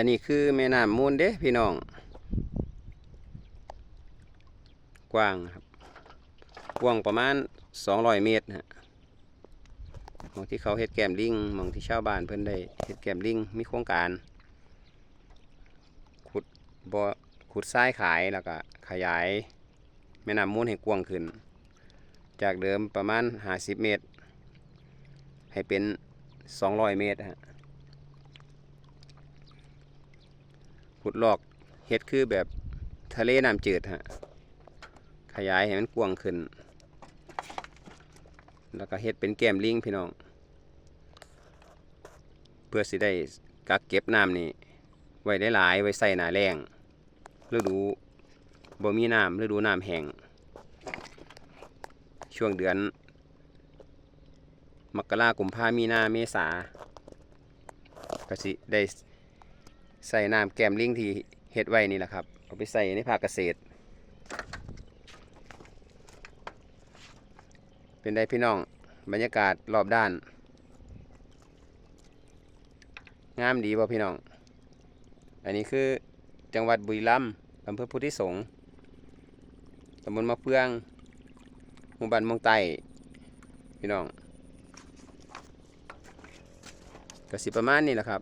อันนี้คือแม่น้ำมูลเด้พี่น้อง กว้างครับ กว้างประมาณ 200 เมตรฮะมองที่เขาเฮ็ดแกมลิงมองที่ชาวบ้านเพิ่นได้เฮ็ดแกมลิงมีโครงการ ขุดบ่อขุดทรายขายแล้วก็ขยายแม่น้ำมูลให้กว้างขึ้น จากเดิมประมาณ 50 เมตร ให้เป็น 200 เมตรฮะ ขุดลอกเฮ็ดคือแบบทะเลน้ำจืดฮะขยายให้มันกว้างขึ้น แล้วก็เฮ็ดเป็นแก้มลิงพี่น้อง เพื่อสิได้กักเก็บน้ำนี่ไว้ได้หลายไว้ใส่หน้าแรงฤดูบ่มีน้ำฤดูน้ำแห้งช่วงเดือน มกราคมกุมภามีนาเมษาก็สิได้ ใส่น้ำแก้มลิงที่เฮ็ดไว้นี่แหละครับ เอาไปใส่ในภาคเกษตร เป็นได้พี่น้อง บรรยากาศรอบด้าน งามดีบ่พี่น้อง อันนี้คือจังหวัดบุรีรัมย์อำเภอพุทธิสงฆ์ตำบลมะเฟืองหมู่บ้านเมองไต้พี่น้องก็สิประมาณนี้แหละครับ